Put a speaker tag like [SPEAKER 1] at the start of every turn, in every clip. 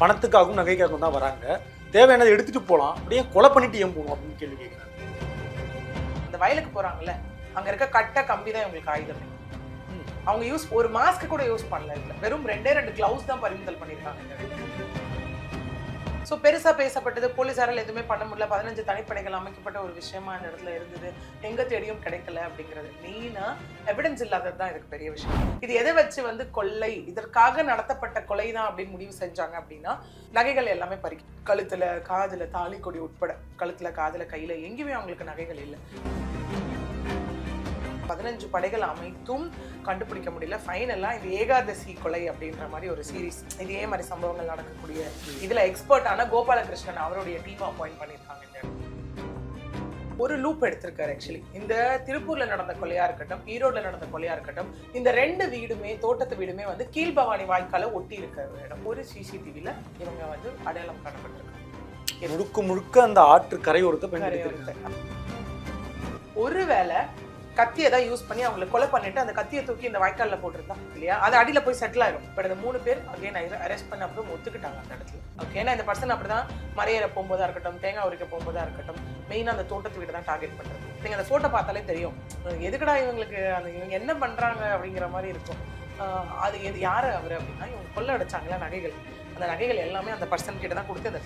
[SPEAKER 1] பணத்துக்காகவும் நகைக்காகவும் தான் வராங்க. தேவையானதை எடுத்துட்டு போகலாம் அப்படியே கொலை பண்ணிட்டு ஏன் போகணும் அப்படின்னு கேள்வி கேட்குறாங்க
[SPEAKER 2] இந்த வயலுக்கு போறாங்கல்ல அங்க இருக்க கட்ட கம்பி தான் இவங்களுக்கு ஆயுதமே. அவங்க யூஸ் ஒரு மாஸ்க் கூட யூஸ் பண்ணல. இதுல வெறும் ரெண்டே ரெண்டு கிளவுஸ் தான் பறிமுதல் பண்ணிருக்காங்க. ஸோ பெருசாக பேசப்பட்டது போலீஸாரால் எதுவுமே பண்ண முடியல. பதினஞ்சு தனிப்படைகள் அமைக்கப்பட்ட ஒரு விஷயமா அந்த இடத்துல இருந்தது. எங்க தேடியும் கிடைக்கல அப்படிங்கிறது. மெயினாக எவிடன்ஸ் இல்லாதது தான் இதுக்கு பெரிய விஷயம். இது எதை வச்சு வந்து கொள்ளை இதற்காக நடத்தப்பட்ட கொலை தான் அப்படின்னு முடிவு செஞ்சாங்க அப்படின்னா நகைகள் எல்லாமே பறி கழுத்துல காதுல தாலி கொடி உட்பட கழுத்துல காதுல கையில் எங்கேயுமே அவங்களுக்கு நகைகள் இல்லை. பதினஞ்சு படைகள் அமைத்தும் கண்டுபிடிக்க முடியல. ஃபைனலாக இது ஏகாதசி கொலை அப்படின்ற மாதிரி ஒரு சீரிஸ் இதே மாதிரி சம்பவங்கள் நடக்கக்கூடிய இதுல எக்ஸ்பர்ட்டான கோபாலகிருஷ்ணன் அவருடைய டீம் அப்பாயிண்ட் பண்ணியிருக்காங்க இந்த. ஒரு லூப் எடுத்திருக்காரு ஆக்சுவலி இந்த திருப்பூர்ல நடந்த கொலையா இருக்கட்டும் ஈரோட்ல நடந்த கொலையா இருக்கட்டும் இந்த ரெண்டு வீடுமே தோட்டத்து வீடுமே வந்து கீழ்பவானி வாய்க்கால ஒட்டி இருக்கிற ஒரு இடம் ஒரு சிசிடிவில இவங்க வந்து அடையாளம் காணப்பட்டிருக்காங்க.
[SPEAKER 1] முழுக்க முழுக்க அந்த ஆற்று கரையோரத்தை பயன்படுத்தி
[SPEAKER 2] ஒருவேளை கத்தியை தான் யூஸ் பண்ணி அவங்களை கொலை பண்ணிட்டு அந்த கத்தியை தூக்கி இந்த வாய்க்காலில் போட்டிருந்தா இல்லையா? அது அடியில் போய் செட்டில் ஆயிடும் பட் இந்த மூணு பேர் அகைன் அரெஸ்ட் பண்ண அப்புறம் ஒத்துக்கிட்டாங்க அந்த இடத்துல. ஓகே ஏன்னா இந்த பர்சன் அப்படிதான் மறையற போகும்போதா இருக்கட்டும் தேங்காய் உரிக்க போகும்போதா இருக்கட்டும் மெயினாக அந்த தோட்டத்து வீடு தான் டார்கெட் பண்ணுறது நீங்கள் அந்த ஃபோட்டோ பார்த்தாலே தெரியும். எதுக்கடா எதுக்குடா இவங்களுக்கு அந்த இவங்க என்ன பண்ணுறாங்க அப்படிங்கிற மாதிரி இருக்கும். அது எது யார் அவர் அப்படின்னா இவங்க கொள்ள அடிச்சாங்களா நகைகள். அந்த நகைகள் எல்லாமே அந்த பர்சன் கிட்ட தான் கொடுத்து அந்த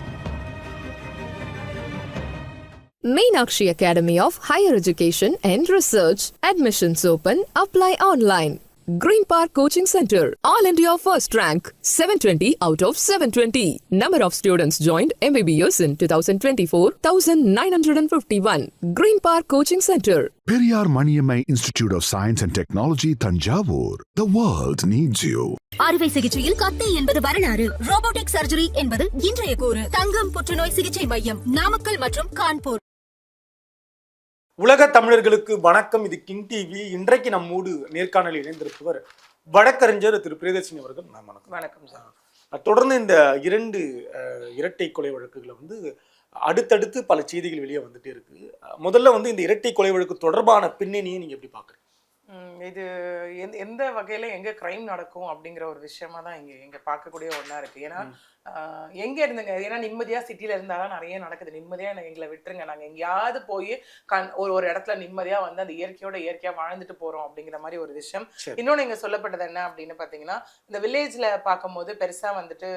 [SPEAKER 3] Meenakshi Academy of Higher Education and Research. Admissions open. Apply online. Green Park Coaching Center. All India first rank. 720 out of 720. Number of students joined MBBS in 2024 1951. Green Park Coaching Center.
[SPEAKER 4] Periyar Maniammai Institute of Science and Technology, Tanjavur. The world needs you.
[SPEAKER 5] அறுவை சிகிச்சையில் கத்தை என்பது வரலாறு robotic surgery என்பது இன்றைய கூறு தங்கம் புற்றுநோய் சிகிச்சை மையம் நாமக்கல் மற்றும் கான்பூர்
[SPEAKER 1] உலக தமிழர்களுக்கு வணக்கம். இது கிங் டிவி இன்றைக்கு நம்மோடு நேர்காணலில் இணைந்திருப்பவர் வழக்கறிஞர் திரு பிரியதர்ஷினி அவர்கள். நான் வணக்கம்.
[SPEAKER 2] வணக்கம் சார்.
[SPEAKER 1] தொடர்ந்து இந்த இரண்டு இரட்டை கொலை வழக்குகளை வந்து அடுத்தடுத்து பல செய்திகள் வெளியே வந்துட்டே இருக்கு. முதல்ல வந்து இந்த இரட்டை கொலை வழக்கு தொடர்பான பின்னணியை நீங்க எப்படி பாக்குறீங்க?
[SPEAKER 2] ம், இது எந்த எந்த வகையில எங்க கிரைம் நடக்கும் அப்படிங்கிற ஒரு விஷயமா தான் இங்க இங்க பார்க்கக்கூடிய ஒண்ணா இருக்கு. ஏன்னா எங்க இருந்துங்க? ஏன்னா நிம்மதியா சிட்டில இருந்தாதான் நிறைய நடக்குது. நிம்மதியா எனக்கு எங்களை விட்டுருங்க. நாங்க எங்கேயாவது போய் கண் ஒரு ஒரு இடத்துல நிம்மதியா வந்து அந்த இயற்கையோட இயற்கையா வாழ்ந்துட்டு போறோம் அப்படிங்கிற மாதிரி ஒரு விஷயம். இன்னொன்னு இங்க சொல்லப்பட்டது என்ன அப்படின்னு பாத்தீங்கன்னா இந்த வில்லேஜ்ல பார்க்கும்போது பெருசா வந்துட்டு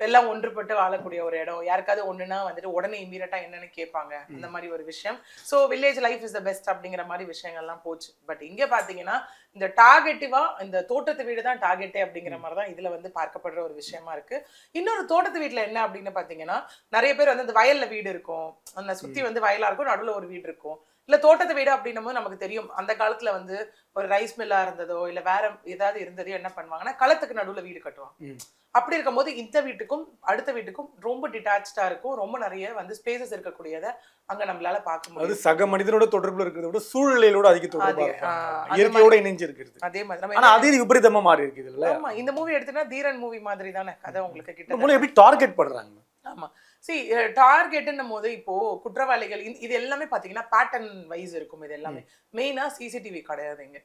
[SPEAKER 2] எல்லாம் ஒன்றுபட்டு வாழக்கூடிய ஒரு இடம். யாருக்காவது ஒண்ணுனா வந்துட்டு உடனே இம்மீடியட்டா என்னன்னு கேட்பாங்க. அந்த மாதிரி ஒரு விஷயம். So village life is the best அப்படிங்கிற மாதிரி விஷயங்கள்லாம் போச்சு. பட் இங்க பாத்தீங்கன்னா இந்த டார்கெட்டிவா இந்த தோட்டத்து வீடு தான் டார்கெட்டே அப்படிங்கிற மாதிரி தான் இதுல வந்து பார்க்கப்படுற ஒரு விஷயமா இருக்கு. இன்னொரு தோட்டத்து வீட்டுல என்ன அப்படின்னு பாத்தீங்கன்னா நிறைய பேர் வந்து அந்த வயல்ல வீடு இருக்கும். அந்த சுத்தி வந்து வயலா இருக்கும் நடுவுல ஒரு வீடு இருக்கும். இல்ல தோட்டத்து வீடு அப்படின்னும் போது நமக்கு தெரியும். அந்த காலத்துல வந்து ஒரு ரைஸ் மில்லா இருந்ததோ இல்ல வேற ஏதாவது இருந்ததோ என்ன பண்ணுவாங்கன்னா களத்துக்கு நடுவுல வீடு கட்டுவாங்க. அப்படி இருக்கும்போது இந்த வீட்டுக்கும் அடுத்த வீட்டுக்கும் ரொம்ப டிட்டாச்சா இருக்கும். ரொம்ப நிறைய வந்து ஸ்பேசஸ் இருக்கக்கூடியத அங்க நம்மளால பார்க்க
[SPEAKER 1] அது
[SPEAKER 2] முடியும்
[SPEAKER 1] சக மனிதனோட தொடர்புல இருக்கிறத விட சூழ்நிலையோட அதிக தொடர்பா இயற்கையோட இணைஞ்சு இருக்கிறது
[SPEAKER 2] அதே மாதிரி. நம்ம
[SPEAKER 1] ஆனா
[SPEAKER 2] என்ன-
[SPEAKER 1] அதே விபரீதமா மாறி இருக்குது இல்ல
[SPEAKER 2] ஆமா. இந்த மூவி எடுத்தீங்கன்னா தீரன் மூவி மாதிரி தானே? கதை உங்களுக்கு கிட்ட
[SPEAKER 1] எப்படி டார்கெட் பண்றாங்க?
[SPEAKER 2] ஆமா. சி டார்கெட்னும் போது இப்போ குற்றவாளிகள் இது எல்லாமே பாத்தீங்கன்னா பேட்டர்ன் வைஸ் இருக்கும் இது எல்லாமே. மெயினா சிசிடிவி கிடையாதுங்க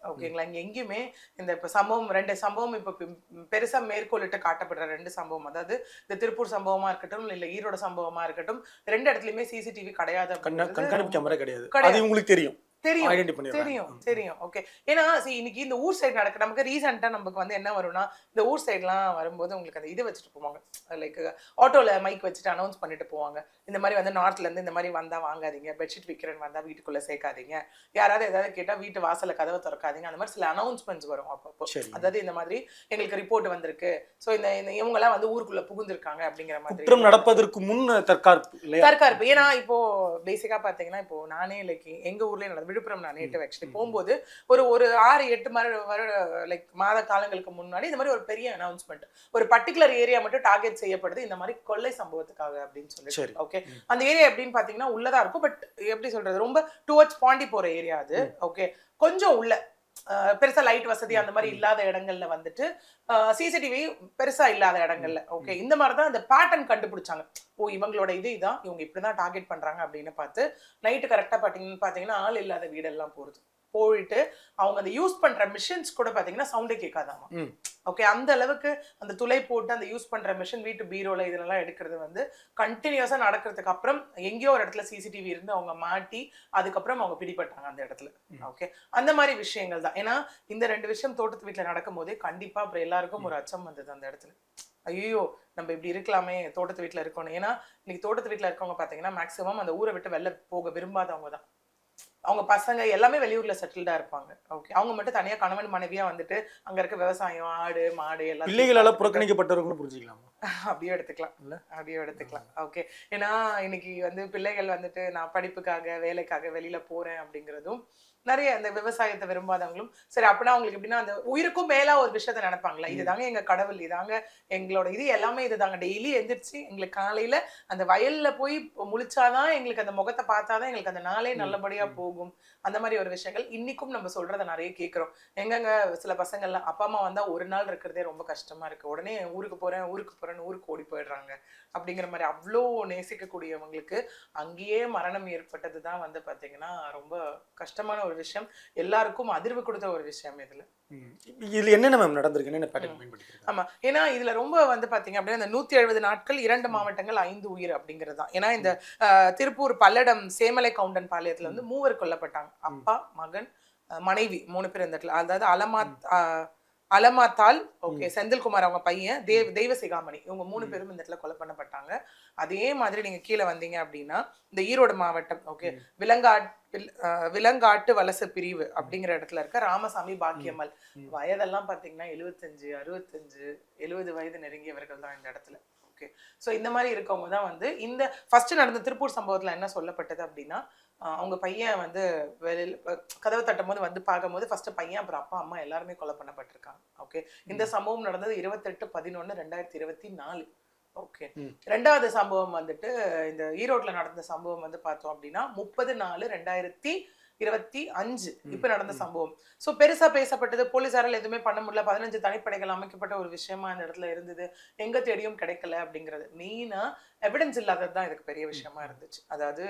[SPEAKER 2] ஓகேங்களா இங்க. எங்கேயுமே இந்த இப்ப சம்பவம் ரெண்டு சம்பவம் இப்ப பெ- பெருசா மேற்கோளிட்டு காட்டப்படுற ரெண்டு சம்பவம். அதாவது இந்த திருப்பூர் சம்பவமா இருக்கட்டும் இல்ல ஈரோடு சம்பவமா இருக்கட்டும் ரெண்டு இடத்துலயுமே சிசிடிவி கிடையாது
[SPEAKER 1] கண்காணிப்பு கேமரா கிடையாது. உங்களுக்கு தெரியும்.
[SPEAKER 2] தெரியும் தெரியும் தெரியும். ஓகே ஏன்னா இன்னைக்கு இந்த ஊர் சைடு நடக்க நமக்கு ரீசெண்டா நமக்கு வந்து என்ன வரும்னா இந்த ஊர் சைட்லாம் வரும்போது உங்களுக்கு அந்த இது வச்சுட்டு போவாங்க. லைக் ஆட்டோல மைக் வச்சுட்டு அனௌன்ஸ் பண்ணிட்டு போவாங்க. இந்த மாதிரி வந்து நார்த்ல இருந்து இந்த மாதிரி வந்தா வாங்காதீங்க. பெட்ஷீட் விற்கிறேன்னு வந்தா வீட்டுக்குள்ள சேர்க்காதீங்க. யாராவது ஏதாவது கேட்டா வீட்டு வாசல்ல கதவை திறக்காதீங்க. அந்த மாதிரி சில அனௌன்ஸ்மெண்ட்ஸ் வரும் அப்பப்போ.
[SPEAKER 1] சரி.
[SPEAKER 2] அதாவது இந்த மாதிரி எங்களுக்கு ரிப்போர்ட் வந்திருக்கு. சோ இந்த இந்த இவங்க எல்லாம் வந்து ஊருக்குள்ள புகுந்திருக்காங்க அப்படிங்கிற மாதிரி.
[SPEAKER 1] குற்றம் நடப்பதற்கு முன் தற்காப்பு
[SPEAKER 2] தற்காப்பு. ஏன்னா இப்போ பேசிக்கா பாத்தீங்கன்னா இப்போ நானே லைக் எங்க ஊர்லயே நடந்தது விழுப்புரம் நான் நேட்டிவ் ஆக்சுவலி போகும்போது ஒரு ஒரு ஆறு எட்டு மர வருட லைக் மாத காலங்களுக்கு முன்னாடி இந்த மாதிரி ஒரு பெரிய அனௌன்ஸ்மெண்ட் ஒரு பர்டிகுலர் ஏரியா மட்டும் டார்கெட் செய்யப்படுது இந்த மாதிரி கொள்ளை சம்பவத்துக்காக அப்படின்னு. சொல்லி ஓகே அந்த ஏரியா எப்படின்னு பாத்தீங்கன்னா உள்ளதா இருக்கும் பட் எப்படி சொல்றது? ரொம்ப டுவர்ட்ஸ் பாண்டி போற ஏரியா அது ஓகே கொஞ்சம் உள்ள. அஹ், பெருசா லைட் வசதி அந்த மாதிரி இல்லாத இடங்கள்ல வந்துட்டு சிசிடிவி பெருசா இல்லாத இடங்கள்ல. ஓகே இந்த மாதிரி தான் அந்த பேட்டர்ன் கண்டுபிடிச்சாங்க. ஓ இவங்களோட இது இதான் இவங்க இப்படிதான் டார்கெட் பண்றாங்க அப்படின்னு பார்த்து நைட்டு கரெக்டா பாத்தீங்கன்னு பாத்தீங்கன்னா ஆள் இல்லாத வீடெல்லாம் போறது. போயிட்டு அவங்க அந்த யூஸ் பண்ற மிஷின்ஸ் கூட பாத்தீங்கன்னா சவுண்டே கேட்காதாமா. ஓகே அந்த அளவுக்கு அந்த துளை போட்டு அந்த யூஸ் பண்ற மிஷின் வீட்டு பீரோல இதெல்லாம் எடுக்கிறது வந்து கண்டினியூஸா நடக்கிறதுக்கு அப்புறம் எங்கேயோ ஒரு இடத்துல சிசிடிவி இருந்து அவங்க மாட்டி அதுக்கப்புறம் அவங்க பிடிபட்டாங்க அந்த இடத்துல. ஓகே அந்த மாதிரி விஷயங்கள் தான். ஏன்னா இந்த ரெண்டு விஷயம் தோட்டத்து வீட்டுல நடக்கும் போதே கண்டிப்பா அப்புறம் எல்லாருக்கும் ஒரு அச்சம் வந்தது அந்த இடத்துல. ஐயோ நம்ம இப்படி இருக்கலாமே தோட்டத்து வீட்டுல இருக்கணும். ஏன்னா இன்னைக்கு தோட்டத்து வீட்டுல இருக்கவங்க பாத்தீங்கன்னா மேக்ஸிமம் அந்த ஊரை விட்டு வெளில போக விரும்பாதவங்க தான். அவங்க பசங்க எல்லாமே வெளியூர்ல செட்டில்டா இருப்பாங்க. ஓகே அவங்க மட்டும் தனியா கணவன் மனைவியா வந்துட்டு அங்க இருக்க விவசாயம் ஆடு மாடு எல்லாம்
[SPEAKER 1] பிள்ளைகளால புறக்கணிக்கப்பட்டவர்களும் புரிஞ்சுக்கலாமா?
[SPEAKER 2] அப்படியே எடுத்துக்கலாம்.
[SPEAKER 1] இல்ல?
[SPEAKER 2] அப்படியே எடுத்துக்கலாம். ஓகே ஏன்னா இன்னைக்கு வந்து பிள்ளைகள் வந்துட்டு நான் படிப்புக்காக வேலைக்காக வெளியில போறேன் அப்படிங்கிறதும் நிறைய அந்த விவசாயத்தை விரும்பாதவங்களும் சரி அப்படின்னா அவங்களுக்கு எப்படின்னா அந்த உயிருக்கும் மேலா ஒரு விஷயத்த நினைப்பாங்களா? இதுதாங்க எங்க கடவுள் இதாங்க எங்களோட இது எல்லாமே இதுதாங்க டெய்லி எந்திரிச்சு எங்களுக்கு காலையில அந்த வயல்ல போய் முழிச்சாதான் எங்களுக்கு அந்த முகத்தை பார்த்தாதான் எங்களுக்கு அந்த நாளே நல்லபடியா போகும். அந்த மாதிரி ஒரு விஷயங்கள் இன்னைக்கும் நம்ம சொல்றத நிறைய கேட்கிறோம். எங்கங்க சில பசங்கள்லாம் அப்பா அம்மா வந்தா ஒரு நாள் இருக்கிறதே ரொம்ப கஷ்டமா இருக்கு. உடனே ஊருக்கு போறேன் ஊருக்கு போறேன்னு ஊருக்கு ஓடி போயிடுறாங்க. அப்படிங்கிற மாதிரி அவ்வளோ நேசிக்கக்கூடியவங்களுக்கு அங்கேயே மரணம் ஏற்பட்டது தான் வந்து பாத்தீங்கன்னா ரொம்ப கஷ்டமான ஒரு விஷயம். எல்லாருக்கும் அதிர்வு கொடுத்த ஒரு விஷயம் இதுல.
[SPEAKER 1] என்னென்ன மேம் நடந்திருக்கு? என்னென்ன
[SPEAKER 2] ஆமா. ஏன்னா இதுல ரொம்ப வந்து பாத்தீங்க அப்படின்னா இந்த நூத்தி எழுபது நாட்கள் இரண்டு மாவட்டங்கள் ஐந்து உயிர் அப்படிங்கிறது தான். ஏன்னா இந்த திருப்பூர் பல்லடம் சேமலை கவுண்டன் பாளையத்துல வந்து மூவர் கொல்லப்பட்டாங்க. அப்பா மகன் மனைவி மூணு பேர் இந்த இடத்துல அதாவது அலமாத் அலமாத்தால் ஓகே செந்தில்குமார் அவங்க பையன் தேவ் தெய்வ சிகாமணி இவங்க மூணு பேரும் இந்த இடத்துல கொலை பண்ணப்பட்டாங்க அதே மாதிரி நீங்க கீழே வந்தீங்க அப்படின்னா இந்த ஈரோடு மாவட்டம் ஓகே விலங்காட் விலங்காட்டு வலசு பிரிவு அப்படிங்கிற இடத்துல இருக்க ராமசாமி பாக்கியம்மல் வயதெல்லாம் பாத்தீங்கன்னா எழுபத்தஞ்சு அறுபத்தஞ்சு எழுபது வயது நெருங்கியவர்கள் தான் இந்த இடத்துல ஓகே. ஸோ இந்த மாதிரி இருக்கவங்க தான் வந்து இந்த ஃபர்ஸ்ட் நடந்த திருப்பூர் சம்பவத்துல என்ன சொல்லப்பட்டது அப்படின்னா அவங்க பையன் வந்து வெளியில் கதவு தட்டும் போது வந்து பார்க்கும்போது ஃபர்ஸ்ட் பையன் அப்புறம் அப்பா அம்மா எல்லாருமே கொலை பண்ணப்பட்டிருக்காங்க. ஓகே இந்த சம்பவம் நடந்தது இருபத்தெட்டு பதினொன்று ரெண்டாயிரத்தி இருபத்தி நாலு. ஓகே. ரெண்டாவது சம்பவம் வந்துட்டு இந்த ஈரோட்ல நடந்த சம்பவம் வந்து பார்த்தோம் அப்படின்னா முப்பது நாலு ரெண்டாயிரத்தி இருபத்தி அஞ்சு. இப்ப நடந்த சம்பவம். சோ பெருசா பேசப்பட்டது போலீசாரால் எதுவுமே பண்ண முடியல. பதினஞ்சு தனிப்படைகள் அமைக்கப்பட்ட ஒரு விஷயமா இந்த இடத்துல இருந்தது. எங்க தேடியும் கிடைக்கல அப்படிங்கிறது. மெயினா எவிடன்ஸ் இல்லாதது தான் இதுக்கு பெரிய விஷயமா இருந்துச்சு. அதாவது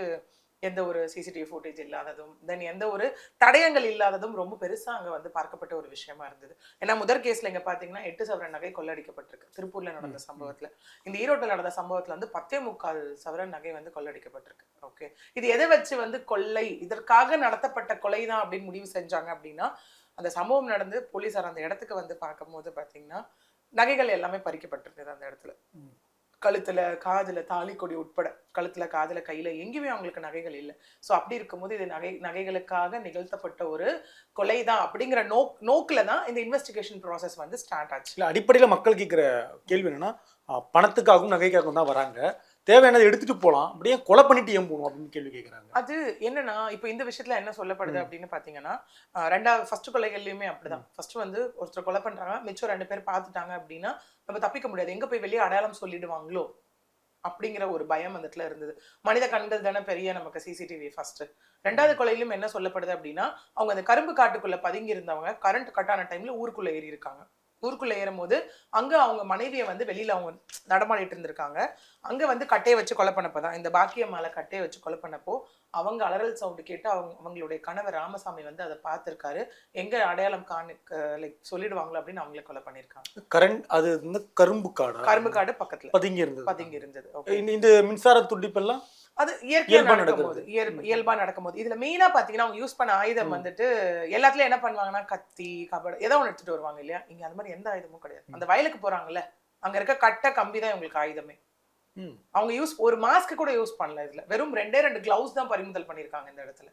[SPEAKER 2] எந்த ஒரு சிசிடிவி ஃபுட்டேஜ் இல்லாததும் தென் எந்த ஒரு தடயங்கள் இல்லாததும் ரொம்ப பெருசா அங்க வந்து பார்க்கப்பட்ட ஒரு விஷயமா இருந்தது. ஏன்னா முதற் கேஸ்ல இங்க பாத்தீங்கன்னா எட்டு சவரன் நகை கொள்ளடிக்கப்பட்டிருக்கு. திருப்பூர்ல நடந்த சம்பவத்துல. இந்த ஈரோட்டில் நடந்த சம்பவத்துல வந்து பத்தே முக்கால் சவரன் நகை வந்து கொள்ளடிக்கப்பட்டிருக்கு. ஓகே. இது எதை வச்சு வந்து கொள்ளை இதற்காக நடத்தப்பட்ட கொலை தான் அப்படின்னு முடிவு செஞ்சாங்க அப்படின்னா அந்த சம்பவம் நடந்து போலீசார் அந்த இடத்துக்கு வந்து பார்க்கும்போது பாத்தீங்கன்னா நகைகள் எல்லாமே பறிக்கப்பட்டிருந்தது அந்த இடத்துல. கழுத்துல காதுல தாலி கொடி உட்பட கழுத்துல காதுல கையில எங்கேயுமே அவங்களுக்கு நகைகள் இல்லை. ஸோ அப்படி இருக்கும்போது இது நகை நகைகளுக்காக நிகழ்த்தப்பட்ட ஒரு கொலை தான் அப்படிங்கிற நோக் நோக்கில் தான் இந்த இன்வெஸ்டிகேஷன் ப்ராசஸ் வந்து ஸ்டார்ட் ஆச்சு.
[SPEAKER 1] இல்லை அடிப்படையில் மக்கள் கேட்குற கேள்வி என்னன்னா பணத்துக்காகவும் நகைக்காகவும் தான் வராங்க. தேவையானதை எடுத்துட்டு போலாம். அப்படியே கொலை பண்ணிட்டு ஏன் போகணும் அப்படின்னு கேள்வி கேட்குறாங்க
[SPEAKER 2] அது என்னன்னா இப்போ இந்த விஷயத்துல என்ன சொல்லப்படுது அப்படின்னு பாத்தீங்கன்னா ஆஹ் ரெண்டாவது ஃபர்ஸ்ட் கொலைகள்லயுமே அப்படிதான். ஃபர்ஸ்ட் வந்து ஒருத்தர் கொலை பண்றாங்க மிச்சம் ரெண்டு பேர் பார்த்துட்டாங்க அப்படின்னா நம்ம தப்பிக்க முடியாது. எங்க போய் வெளியே அடையாளம் சொல்லிடுவாங்களோ? அப்படிங்கிற ஒரு பயம் அந்த இடத்துல இருந்தது. மனித கண்கள் தானே பெரிய நமக்கு சிசிடிவி ஃபர்ஸ்ட் ரெண்டாவது கொலையிலும் என்ன சொல்லப்படுது அப்படின்னா அவங்க அந்த கரும்பு காட்டுக்குள்ள பதுங்கி இருந்தவங்க கரண்ட் கட் ஆன டைம்ல ஊருக்குள்ள ஏறி இருக்காங்க ஊருக்குள்ள ஏறும்போது அங்க அவங்க மனைவியை வந்து வெளியில அவங்க நடமாடிட்டு இருந்திருக்காங்க. அங்க வந்து கட்டையை வச்சு கொலை பண்ணப்பதான் இந்த பாக்கிய மாலை கட்டையை வச்சு கொலை பண்ணப்போ அவங்க அலறல் சவுண்டு கேட்டு அவங்க அவங்களுடைய கணவர் ராமசாமி வந்து அதை பார்த்திருக்காரு. எங்க அடையாளம் காணு லைக் சொல்லிடுவாங்களோ அப்படின்னு அவங்கள கொலை பண்ணியிருக்காங்க.
[SPEAKER 1] கரண்ட் அது வந்து கரும்பு காடா?
[SPEAKER 2] கரும்பு காடு பக்கத்துல.
[SPEAKER 1] பதுங்கி இருந்தது.
[SPEAKER 2] பதுங்கி இருந்தது.
[SPEAKER 1] இந்த- இந்த மின்சார துண்டிப்பெல்லாம்?
[SPEAKER 2] அது இயற்கையா
[SPEAKER 1] இயல்பா
[SPEAKER 2] நடக்கும்போது இயல்பு இயல்பா நடக்கும்போது. இதுல மெயினா பாத்தீங்கன்னா அவங்க யூஸ் பண்ண ஆயுதம் வந்துட்டு எல்லாத்துலயும் என்ன பண்ணுவாங்கன்னா கத்தி கபடு ஏதோ ஒன்று எடுத்துட்டு வருவாங்க இல்லையா? இங்க அந்த மாதிரி எந்த ஆயுதமும் கிடையாது. அந்த வயலுக்கு போறாங்கல்ல அங்க இருக்க கட்டை கம்பி தான் இவங்களுக்கு ஆயுதமே. அவங்க யூஸ் ஒரு மாஸ்க் கூட யூஸ் பண்ணல இதுல. வெறும் ரெண்டே ரெண்டு கிளவுஸ் தான் பறிமுதல் பண்ணிருக்காங்க இந்த இடத்துல.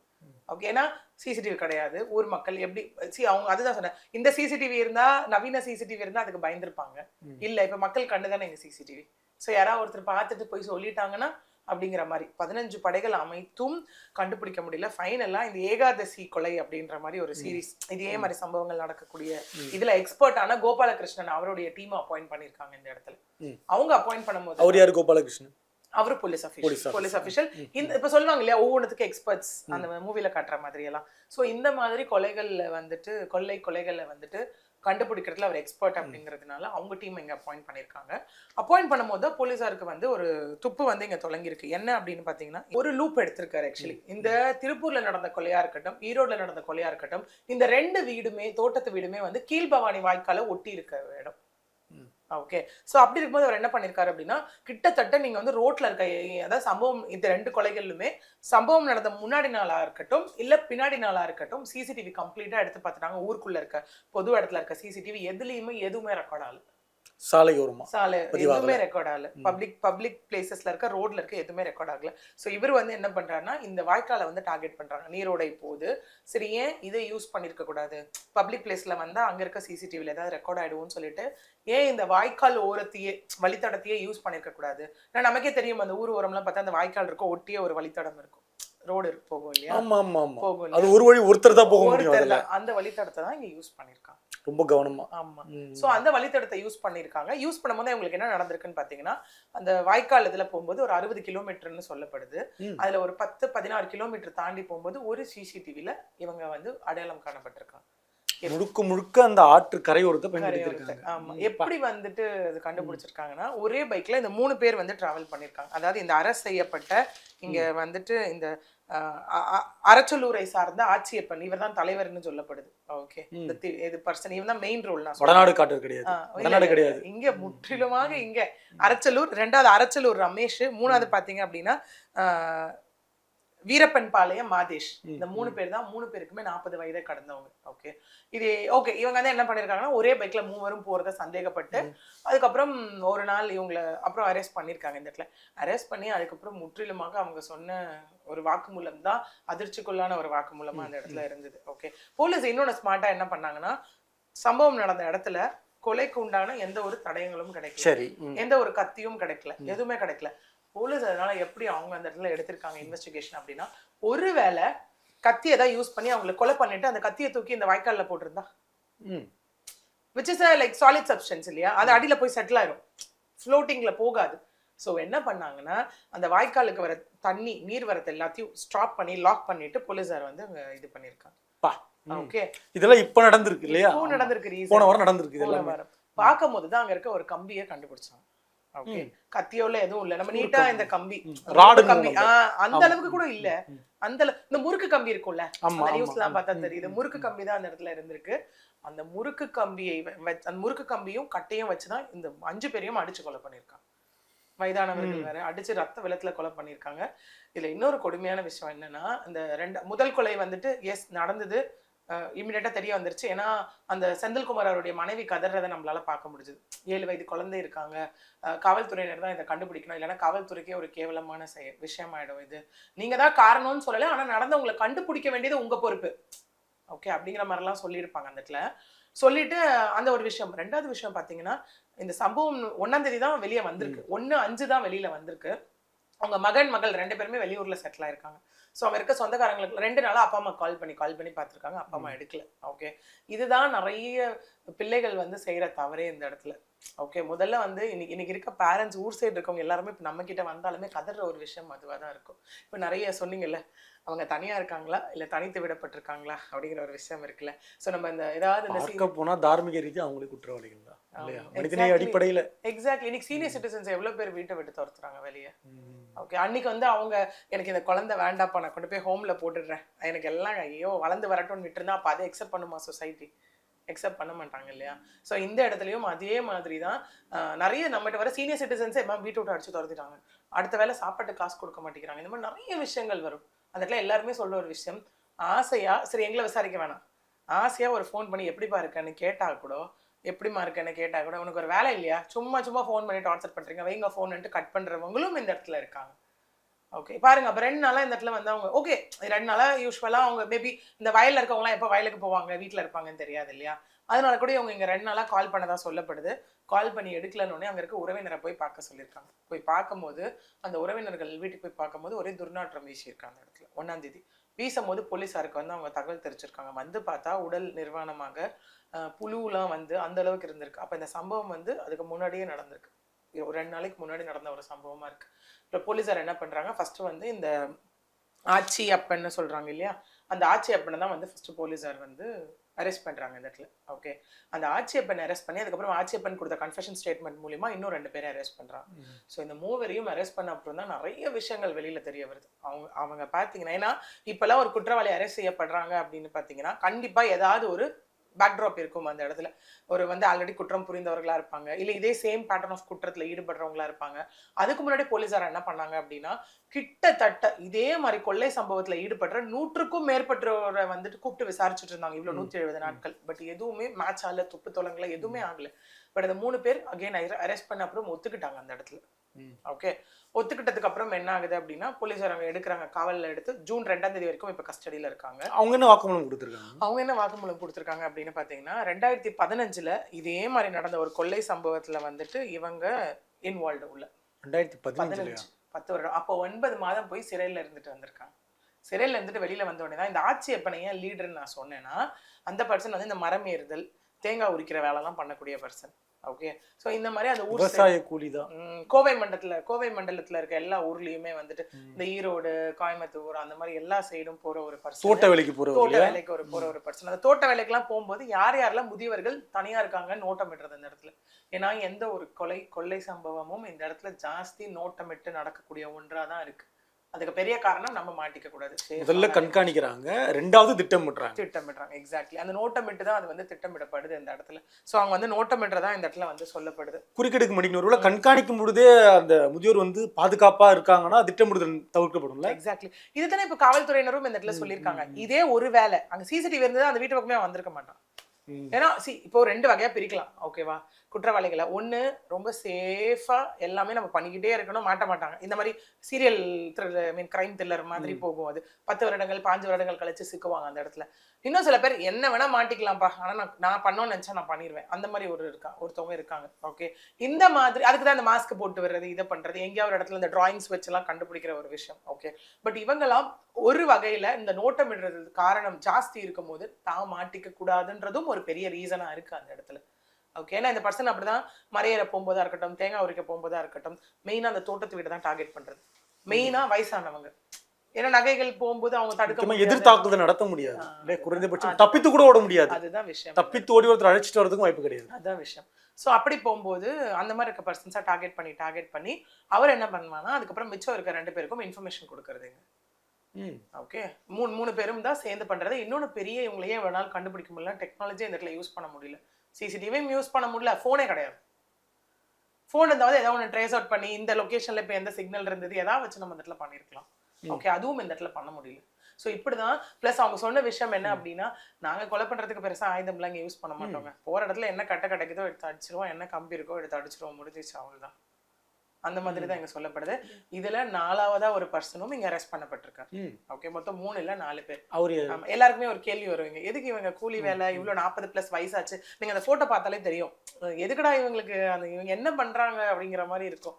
[SPEAKER 2] ஓகே ஏன்னா சிசிடிவி கிடையாது. ஊர் மக்கள் எப்படி சி அவங்க அதுதான் சொன்னேன். இந்த சிசிடிவி இருந்தா நவீன சிசிடிவி இருந்தா அதுக்கு பயந்துருப்பாங்க. இல்ல இப்ப மக்கள் கண்டு தானே சிசிடிவி ஸோ யாராவது ஒருத்தர் பார்த்துட்டு போய் சொல்லிட்டாங்கன்னா அப்படிங்கிற மாதிரி பதினஞ்சு படைகள் அமைத்தும் கண்டுபிடிக்க முடியல. ஃபைனலா இந்த ஏகாதசி கொலை அப்படின்ற மாதிரி ஒரு சீரிஸ் இதே மாதிரி சம்பவங்கள் நடக்கக்கூடிய இதுல எக்ஸ்பர்ட் ஆன கோபாலகிருஷ்ணன் அவருடைய டீம் அப்பாயிண்ட் பண்ணிருக்காங்க இந்த இடத்துல. அவங்க அப்பாயிண்ட் பண்ணும்போது
[SPEAKER 1] அவர் யாரு? கோபாலகிருஷ்ணன்.
[SPEAKER 2] அவரு போலீஸ் அஃபிஷியல். போலீஸ் அஃபிஷியல் இந்த இப்ப சொல்லுவாங்க இல்லையா ஒவ்வொன்றுத்துக்கு எக்ஸ்பர்ட்ஸ் அந்த மூவில காட்டுற மாதிரி எல்லாம் சோ இந்த மாதிரி கொலைகள்ல வந்துட்டு கொள்ளை கொலைகள்ல வந்துட்டு கண்டுபிடிக்கிறதுல அவர் எக்ஸ்பர்ட் அப்படிங்கிறதுனால அவங்க டீம் இங்க அப்பாயிண்ட் பண்ணியிருக்காங்க. அப்பாயிண்ட் பண்ணும்போது போலீஸாருக்கு வந்து ஒரு துப்பு வந்து இங்க தொடங்கியிருக்கு. என்ன அப்படின்னு பாத்தீங்கன்னா ஒரு லூப் எடுத்திருக்காரு ஆக்சுவலி இந்த திருப்பூர்ல நடந்த கொலையா இருக்கட்டும் ஈரோட்ல நடந்த கொலையா இருக்கட்டும் இந்த ரெண்டு வீடுமே தோட்டத்து வீடுமே வந்து கீழ்பவானி வாய்க்கால ஒட்டி இருக்க இடம். ஓகே ஸோ அப்படி இருக்கும்போது அவர் என்ன பண்ணியிருக்காரு அப்படின்னா கிட்டத்தட்ட நீங்கள் வந்து ரோட்ல இருக்க அதாவது சம்பவம் இந்த ரெண்டு கொலைகளிலுமே சம்பவம் நடந்த முன்னாடி நாளா இருக்கட்டும் இல்லை பின்னாடி நாளா இருக்கட்டும் சிசிடிவி கம்ப்ளீட்டாக எடுத்து பார்த்துட்டாங்க ஊருக்குள்ள இருக்க பொது இடத்துல இருக்க சிசிடிவி எதுலேயுமே எதுவுமே ரெக்கார்ட் ஆகல.
[SPEAKER 1] சாலையோரமா
[SPEAKER 2] சாலை. எதுவுமே ரெக்கார்ட் ஆகல. பப்ளிக் பப்ளிக் பிளேசஸ்ல இருக்க ரோட்ல இருக்க எதுவுமே ரெக்கார்ட் ஆகல. ஸோ இவர் வந்து என்ன பண்றாருன்னா இந்த வாய்க்காலை வந்து டார்கெட் பண்றாங்க நீரோடை போகுது சரி ஏன் இதை யூஸ் பண்ணிருக்க கூடாது? பப்ளிக் பிளேஸ்ல வந்தா அங்க இருக்க சிசிடிவில ஏதாவது ரெக்கார்ட் ஆயிடுவோம்னு சொல்லிட்டு ஏன் இந்த வாய்க்கால் ஓரத்தையே வழித்தடத்தையே யூஸ் பண்ணிருக்க கூடாது? ஏன்னா நமக்கே தெரியும் அந்த ஊர் ஓரம்லாம் பார்த்தா அந்த வாய்க்கால் இருக்கும் ஒட்டியே ஒரு வழித்தடம் இருக்கும். ரோடு போகும் இல்லையா?
[SPEAKER 1] ஆமா ஆமா ஆமா.
[SPEAKER 2] போகும்
[SPEAKER 1] அது ஒரு வழி ஒருத்தர் தான் போக முடியும் அதுல.
[SPEAKER 2] அந்த வழித்தடத்தை தான் இங்க யூஸ் பண்ணிருக்காங்க.
[SPEAKER 1] ரொம்ப கவனமா.
[SPEAKER 2] ஆமா. சோ அந்த வழித்தடத்தை யூஸ் பண்ணிருக்காங்க. யூஸ் பண்ணும்போது அவங்களுக்கு என்ன நடந்திருக்குன்னு பாத்தீங்கன்னா அந்த வாய்க்கால் இதுல போகும்போது ஒரு அறுபது கிலோமீட்டர்னு சொல்லப்படுது. அதுல ஒரு பத்து பதினாறு கிலோமீட்டர் தாண்டி போகும்போது ஒரு சிசிடிவில இவங்க வந்து அடையாளம் காணப்பட்டிருக்காங்க.
[SPEAKER 1] முழுக்க முழுக்க அந்த ஆற்று கரையோரத்தை. பயன்படுத்திருக்காங்க
[SPEAKER 2] ஆமா. எப்படி வந்துட்டு அது கண்டுபிடிச்சிருக்காங்கன்னா ஒரே பைக்ல இந்த மூணு பேர் வந்து டிராவல் பண்ணிருக்காங்க. அதாவது இந்த அரசு செய்யப்பட்ட இங்க வந்துட்டு இந்த அரச்சலூரை சார்ந்த ஆட்சியப்பன். இவர் தான் தலைவர்னு சொல்லப்படுது. ஓகே. இது பர்சன் இவன் தான் மெயின் ரோல் நான்.
[SPEAKER 1] வடநாடு காட்டு கிடையாது. கிடையாது.
[SPEAKER 2] இங்க முற்றிலுமாக இங்க அரச்சலூர் ரெண்டாவது அரச்சலூர் ரமேஷ் மூணாவது பாத்தீங்க அப்படின்னா வீரப்பன் பாளையம் மாதேஷ். இந்த மூணு பேர் தான் மூணு பேருக்குமே நாற்பது வயதை கடந்தவங்க. ஓகே இது ஓகே இவங்க வந்து என்ன பண்ணிருக்காங்கன்னா ஒரே பைக்ல மூவரும் போறத சந்தேகப்பட்டு அதுக்கப்புறம் ஒரு நாள் இவங்கள அப்புறம் அரெஸ்ட் பண்ணிருக்காங்க இந்த இடத்துல. அரெஸ்ட் பண்ணி அதுக்கப்புறம் முற்றிலுமாக அவங்க சொன்ன ஒரு வாக்குமூலம் தான் அதிர்ச்சிக்குள்ளான ஒரு வாக்குமூலமா அந்த இடத்துல இருந்தது. ஓகே போலீஸ் இன்னொன்னு ஸ்மார்ட்டா என்ன பண்ணாங்கன்னா சம்பவம் நடந்த இடத்துல கொலைக்கு உண்டான எந்த ஒரு தடயங்களும் கிடைக்கல. எந்த ஒரு கத்தியும் கிடைக்கல. எதுவுமே கிடைக்கல. போலீஸ் அதனால எப்படி அவங்க அந்த இடத்துல எடுத்திருக்காங்க இன்வெஸ்டிகேஷன் அப்படின்னா ஒருவேளை கத்தியை தான் யூஸ் பண்ணி அவங்களை கொலை பண்ணிட்டு அந்த கத்தியை தூக்கி இந்த வாய்க்கால்ல போட்டிருந்தா. Which is like solid substance இல்லையா? அது அடியில போய் செட்டில் ஆயிரும். ஃப்ளோட்டிங்ல போகாது. ஸோ என்ன பண்ணாங்கன்னா அந்த வாய்க்காலுக்கு வர தண்ணி நீர் வரத்து எல்லாத்தையும் ஸ்டாப் பண்ணி லாக் பண்ணிட்டு போலீஸார் வந்து அங்க இது பண்ணியிருக்காங்க. ஓகே
[SPEAKER 1] இதெல்லாம் இப்ப நடந்திருக்கு இல்லையா?
[SPEAKER 2] நடந்திருக்கு.
[SPEAKER 1] போன வாரம் நடந்திருக்கு இதெல்லாம்
[SPEAKER 2] வாரம். பார்க்கும்போது தான் அங்க இருக்க ஒரு கம்பியை கண்டுபிடிச்சாங்க. ஓகே. கத்தியோல எதுவும் இல்ல. நம்ம நீட்டா இந்த கம்பி.
[SPEAKER 1] ராடு
[SPEAKER 2] கம்பி. அந்த. அளவுக்கு கூட இல்ல. அந்த இந்த முறுக்கு கம்பி இருக்கும்ல. அந்த. நியூஸ்லாம் எல்லாம் பார்த்தா தெரியுது. முறுக்கு கம்பி தான் அந்த இடத்துல இருந்திருக்கு. அந்த முறுக்கு கம்பியை அந்த முறுக்கு கம்பியும் கட்டையும் வச்சுதான் இந்த அஞ்சு பேரையும் அடிச்சு கொலை பண்ணிருக்காங்க வயதானவர்கள் வேற. அடிச்சு ரத்த வெள்ளத்துல கொலை பண்ணிருக்காங்க இதுல இன்னொரு கொடுமையான விஷயம் என்னன்னா இந்த ரெண்டு முதல் கொலை வந்துட்டு எஸ் நடந்தது. இமிடியேட்டா தெரிய வந்துருச்சு. ஏன்னா அந்த செந்தில்குமார் அவருடைய மனைவி கதறதை நம்மளால பார்க்க முடிஞ்சுது. ஏழு வயது குழந்தை இருக்காங்க. காவல்துறையினர் தான் இதை கண்டுபிடிக்கணும். இல்லைன்னா காவல்துறைக்கே ஒரு கேவலமான செய விஷயமாயிடும் இது. நீங்க தான் காரணம்னு சொல்லல. ஆனா நடந்தவங்களை கண்டுபிடிக்க வேண்டியது உங்க பொறுப்பு. ஓகே? அப்படிங்கிற மாதிரிலாம் சொல்லியிருப்பாங்க அந்த இடத்துல. சொல்லிட்டு அந்த ஒரு விஷயம். ரெண்டாவது விஷயம் பார்த்தீங்கன்னா இந்த சம்பவம் ஒன்னாம் தேதி தான் வெளியே வந்திருக்கு. ஒன்று அஞ்சு தான் வெளியில வந்திருக்கு. அவங்க மகன் மகள் ரெண்டு பேருமே வெளியூர்ல செட்டில் ஆயிருக்காங்க. ஸோ அவங்க இருக்க சொந்தக்காரங்களுக்கு ரெண்டு நாளா அப்பா அம்மா கால் பண்ணி கால் பண்ணி பார்த்துருக்காங்க. அப்பா அம்மா எடுக்கல. ஓகே இதுதான் நிறைய பிள்ளைகள் வந்து செய்யற தவறே இந்த இடத்துல. ஓகே முதல்ல வந்து இன்னைக்கு இன்னைக்கு இருக்க பேரண்ட்ஸ் ஊர் சைடு இருக்கவங்க எல்லாருமே இப்போ நம்ம கிட்ட வந்தாலுமே கதற ஒரு விஷயம் அதுவாக தான் இருக்கும். இப்போ நிறைய சொன்னீங்கல்ல அவங்க தனியா இருக்காங்களா? இல்ல தனித்து விடப்பட்டிருக்காங்களா? அப்படிங்கிற ஒரு விஷயம் இருக்குல்ல. ஸோ நம்ம இந்த ஏதாவது இந்த
[SPEAKER 1] பார்க்க போனா தார்மீக ரீதியா அவங்களே குற்றவாளிகள். மனிதநேய
[SPEAKER 2] Exactly.
[SPEAKER 1] அடிப்படையில.
[SPEAKER 2] எக்ஸாக்ட்லி இன்னைக்கு சீனியர் சிட்டிசன்ஸ் எவ்வளவு பேர் வீட்டை விட்டு துரத்துறாங்க வெளியே? ஓகே அன்னைக்கு வந்து அவங்க எனக்கு இந்த குழந்தை வேண்டாப்பா நான் கொண்டு போய் ஹோம்ல போட்டுடுறேன். எனக்கு எல்லாம் ஐயோ வளர்ந்து வரட்டும்னு விட்டுருந்தா அப்போ அதை எக்ஸெப்ட் பண்ணுமா சொசைட்டி எக்ஸெப்ட் பண்ண மாட்டாங்க இல்லையா? ஸோ இந்த இடத்துலையும் அதே மாதிரி தான் நிறைய நம்மகிட்ட வர சீனியர் சிட்டிசன்ஸே எல்லாம் வீட்டு விட்டு அடிச்சு துரத்திட்டாங்க. அடுத்த வேளை சாப்பாட்டு காசு கொடுக்க மாட்டேங்கிறாங்க. இந்த மாதிரி நிறைய விஷயங்கள் வரும். அந்த இடத்துல எல்லாருமே சொல்ற ஒரு விஷயம். ஆசையா சரி எங்களை விசாரிக்க வேணாம். ஆசையா ஒரு ஃபோன் பண்ணி எப்படிப்பா இருக்கேன்னு கேட்டா கூட எப்படிமா இருக்கேன்னு கேட்டால் கூட உனக்கு ஒரு வேலை இல்லையா? சும்மா சும்மா ஃபோன் பண்ணி டார்ச்சர் பண்ணுறீங்க வைங்க ஃபோன்ட்டு கட் பண்ணுறவங்களும் இந்த இடத்துல இருக்காங்க. ஓகே பாருங்க. அப்போ ரெண்டு நாளாக இந்த இடத்துல வந்து அவங்க ஓகே ரெண்டு நாளாக யூஸ்வலாக அவங்க மேபி இந்த வயலில் இருக்கவங்களாம் எப்போ வயலுக்கு போவாங்க? வீட்டில் இருப்பாங்கன்னு தெரியாது இல்லையா? அதனால கூட இவங்க இங்கே ரெண்டு நாளாக கால் பண்ணதாக சொல்லப்படுது. கால் பண்ணி எடுக்கலன்னு அங்கே இருக்க உறவினரை போய் பார்க்க சொல்லியிருக்காங்க. போய் பார்க்கும்போது அந்த உறவினர்கள் வீட்டுக்கு போய் பார்க்கும்போது ஒரே துர்நாற்றம் வீசியிருக்காங்க அந்த இடத்துல ஒன்றாந்தேதி வீசும்போது வீசும் போது போலீஸாருக்கு வந்து அவங்க தகவல் தெரிவிச்சிருக்காங்க. வந்து பார்த்தா உடல் நிர்வாணமாக புழுவெலாம் புழுலாம் வந்து அந்த அளவுக்கு இருந்திருக்கு. அப்போ இந்த சம்பவம் வந்து அதுக்கு முன்னாடியே நடந்திருக்கு. ஒரு ரெண்டு நாளைக்கு முன்னாடி நடந்த ஒரு சம்பவமாக இருக்கு. இப்போ போலீஸார் என்ன பண்ணுறாங்க ஃபர்ஸ்ட் வந்து இந்த ஆட்சி அப்பன்னு சொல்கிறாங்க இல்லையா? அந்த ஆட்சி அப்பனை தான் வந்து ஃபர்ஸ்ட் போலீஸார் வந்து அரெஸ்ட் பண்றாங்க இந்த இடத்துல. ஓகே அந்த ஆட்சியப்பன் அரெஸ்ட் பண்ணி அதுக்கப்புறம் ஆட்சியப்பன் கொடுத்த கன்ஃபெஷன் ஸ்டேட்மெண்ட் மூலியமா இன்னும் ரெண்டு பேரை அரெஸ்ட் பண்றாங்க. ஸோ இந்த மூவரையும் அரெஸ்ட் பண்ண அப்புறம் தான் நிறைய விஷயங்கள் வெளியில தெரிய வருது. அவங்க அவங்க பார்த்தீங்கன்னா ஏன்னா இப்பெல்லாம் ஒரு குற்றவாளி அரெஸ்ட் செய்யப்படுறாங்க அப்படின்னு பார்த்தீங்கன்னா கண்டிப்பா ஏதாவது ஒரு பேக்ட்ராப் இருக்கும் அந்த இடத்துல. ஒரு வந்து ஆல்ரெடி குற்றம் புரிந்தவர்களா இருப்பாங்க. இல்ல இதே சேம் பேட்டர்ன் ஆஃப் குற்றத்துல ஈடுபடுறவங்களா இருப்பாங்க. அதுக்கு முன்னாடி போலீசார் என்ன பண்ணாங்க அப்படின்னா கிட்டத்தட்ட இதே மாதிரி கொள்ளை சம்பவத்துல ஈடுபடுற நூற்றுக்கும் மேற்பட்டவரை வந்துட்டு கூப்பிட்டு விசாரிச்சுட்டு இருந்தாங்க. இவ்வளவு நூத்தி எழுபது நாட்கள். பட் எதுவுமே மேட்ச் ஆகல துப்பு தொலங்கல எதுவுமே ஆகல. பட் அந்த மூணு பேர் அகைன் அரெஸ்ட் பண்ண அப்புறம் ஒத்துக்கிட்டாங்க அந்த இடத்துல. ஓகே ஒத்துக்கிட்டதுக்கு அப்புறம் என்ன ஆகுது அப்படின்னா போலீசார் அவங்க எடுக்கிறாங்க காவல்ல எடுத்து ஜூன் ரெண்டாம் தேதி வரைக்கும் இப்ப கஸ்டடியில இருக்காங்க.
[SPEAKER 1] அவங்க என்ன வாக்குமூலம் கொடுத்துருக்காங்க?
[SPEAKER 2] அவங்க என்ன வாக்குமூலம் கொடுத்துருக்காங்க அப்படின்னு பார்த்தீங்கன்னா ரெண்டாயிரத்தி பதினஞ்சுல இதே மாதிரி நடந்த ஒரு கொள்ளை சம்பவத்துல வந்துட்டு இவங்க இன்வால்வ்டு உள்ள.
[SPEAKER 1] ரெண்டாயிரத்தி
[SPEAKER 2] பதினஞ்சு பத்து வருடம். அப்போ ஒன்பது மாதம் போய் சிறையில இருந்துட்டு வந்திருக்காங்க. சிறையில இருந்துட்டு வெளியில வந்த உடனே தான் இந்த ஆட்சி எப்பனை ஏன் லீடர்னு நான் சொன்னேன்னா அந்த பர்சன் வந்து இந்த மரம் ஏறுதல் தேங்காய் உரிக்கிற வேலைலாம் பண்ணக்கூடிய பர்சன் ஓகே ஸோ இந்த மாதிரி அந்த ஊர்
[SPEAKER 1] விவசாய கூலி தான்.
[SPEAKER 2] கோவை மண்டலத்துல கோவை மண்டலத்துல இருக்க எல்லா ஊர்லயுமே வந்துட்டு இந்த ஈரோடு கோயம்புத்தூர் அந்த மாதிரி எல்லா சைடும் போற ஒரு பர்சன்
[SPEAKER 1] தோட்ட வேலைக்கு போறவர்
[SPEAKER 2] தோட்ட வேலைக்கு ஒரு போற ஒரு பர்சன் அந்த தோட்ட வேலைக்கெல்லாம் போகும்போது யார் யாரெல்லாம் முதியவர்கள் தனியா இருக்காங்கன்னு நோட்டமிடுறது இந்த இடத்துல. ஏன்னா எந்த ஒரு கொலை கொள்ளை சம்பவமும் இந்த இடத்துல ஜாஸ்தி நோட்டமிட்டு நடக்கக்கூடிய ஒன்றா தான் இருக்கு. அதுக்கு பெரிய காரணம் நம்ம மாட்டிக்க கூடாது.
[SPEAKER 1] முதல்ல கண்காணிக்கிறாங்க ரெண்டாவது திட்டமிடுறாங்க.
[SPEAKER 2] திட்டமிடுறாங்க எக்ஸாக்ட்லி அந்த நோட்டமிட்டு தான் அது வந்து திட்டமிடப்படுது இந்த இடத்துல. சோ அவங்க வந்து நோட்டமிடுறதா இந்த இடத்துல வந்து சொல்லப்படுது.
[SPEAKER 1] குறுக்கெடுக்க மாட்டேங்கிற ஒருவேளை கண்காணிக்கும் பொழுதே அந்த முதியோர் வந்து பாதுகாப்பா இருக்காங்கன்னா திட்டமிடுதல் தவிர்க்கப்படும்ல?
[SPEAKER 2] எக்ஸாக்ட்லி இதுதானே இப்ப காவல்துறையினரும் இந்த இடத்துல சொல்லியிருக்காங்க. இதே ஒரு வேலை அங்க சிசிடிவி இருந்தது அந்த வீட்டு பக்கமே வந்திருக்க மாட்டான். ஏன்னா சி இப்போ ரெண்டு வகையா பிரிக்கலாம். ஓகேவா குற்றவாளிகளை. ஒண்ணு ரொம்ப சேஃபா எல்லாமே நம்ம பண்ணிக்கிட்டே இருக்கணும் மாட்ட மாட்டாங்க. இந்த மாதிரி serial thriller mean crime thriller மாதிரி போகும் அது. பத்து வருடங்கள் பாஞ்சு வருடங்கள் கழிச்சு சிக்குவாங்க அந்த இடத்துல. இன்னும் சில பேர் என்ன வேணா மாட்டிக்கலாம்ப்பா. ஆனா நான் நான் பண்ணோம்னு நினைச்சா நான் பண்ணிடுவேன் அந்த மாதிரி ஒரு இருக்கா ஒருத்தவங்க இருக்காங்க. ஓகே இந்த மாதிரி அதுக்கு தான் இந்த மாஸ்க் போட்டு வர்றது இதை பண்றது எங்கேயாவது ஒரு இடத்துல இந்த டிராயிங்ஸ் வச்செல்லாம் கண்டுபிடிக்கிற ஒரு விஷயம். ஓகே பட் இவங்கெல்லாம் ஒரு வகையில இந்த நோட்டமிடுறது காரணம் ஜாஸ்தி இருக்கும் போது தான் மாட்டிக்க கூடாதுன்றதும் ஒரு பெரிய ரீசனா இருக்கு அந்த இடத்துல. ஓகே ஏன்னா இந்த பர்சன் அப்படிதான் மறையற போகும்போதா இருக்கட்டும் தேங்காய் உரிக்க போகும்போதா இருக்கட்டும் மெயினா அந்த தோட்டத்து வீடு தான் டார்கெட் பண்றது. மெயினா வயசானவங்க. ஏன்னா நகைகள் போகும்போது அவங்க தடுக்க.
[SPEAKER 1] எதிர்த்தாக்குதல் நடத்த முடியாது. குறைந்தபட்சம் தப்பித்து கூட ஓட முடியாது.
[SPEAKER 2] அதுதான் விஷயம்.
[SPEAKER 1] தப்பித்து ஓடி ஒருத்தர் அழைச்சிட்டு வரதுக்கும் வாய்ப்பு கிடையாது.
[SPEAKER 2] அதான் விஷயம். ஸோ அப்படி போகும்போது அந்த மாதிரி இருக்க பர்சன்ஸாக டார்கெட் பண்ணி டார்கெட் பண்ணி அவர் என்ன பண்ணுவானா அதுக்கப்புறம் மிச்சம் இருக்க ரெண்டு பேருக்கும் இன்ஃபர்மேஷன் கொடுக்கறதுங்க. ஓகே மூணு மூணு பேரும் தான் சேர்ந்து பண்றது இன்னொன்று பெரிய இவங்களையே வேணாலும் கண்டுபிடிக்க முடியல? டெக்னாலஜி இந்த இடத்துல யூஸ் பண்ண முடியல. சிசிடிவியும் யூஸ் பண்ண முடியல. ஃபோனே கிடையாது. ஃபோன் இருந்தாவது ஏதாவது ஒன்று ட்ரேஸ் அவுட் பண்ணி இந்த லொக்கேஷன்ல இப்போ எந்த சிக்னல் இருந்தது ஏதாவது வச்சு நம்ம இந்த இடத்துல பண்ணியிருக்கலாம் ஓகே அதுவும் இந்த இடத்துல பண்ண முடியல. ஸோ இப்படிதான் ப்ளஸ் அவங்க சொன்ன விஷயம் என்ன அப்படின்னா நாங்க கொலை பண்றதுக்கு பெருசா ஆயுதம்லாம் இங்க யூஸ் பண்ண மாட்டோங்க. போற இடத்துல என்ன கட்ட கிடைக்குதோ எடுத்து அடிச்சிருவோம் என்ன கம்பி இருக்கோ எடுத்து அடிச்சிருவோம் முடிஞ்சிச்சு அவ்வளவுதான். அந்த மாதிரி தான் இங்க சொல்லப்படுது. இதுல நாலாவதா ஒரு பர்சனும் இங்க அரெஸ்ட் பண்ணப்பட்டிருக்காரு. ஓகே மொத்தம் மூணு இல்ல நாலு பேர்.
[SPEAKER 1] அவரு
[SPEAKER 2] எல்லாருக்குமே ஒரு கேள்வி வருவீங்க எதுக்கு இவங்க கூலி வேலை? இவ்வளவு நாற்பது பிளஸ் வயசாச்சு. நீங்க அந்த போட்டோ பார்த்தாலே தெரியும். எதுக்குடா இவங்களுக்கு அந்த இவங்க என்ன பண்றாங்க அப்படிங்கிற மாதிரி இருக்கும்.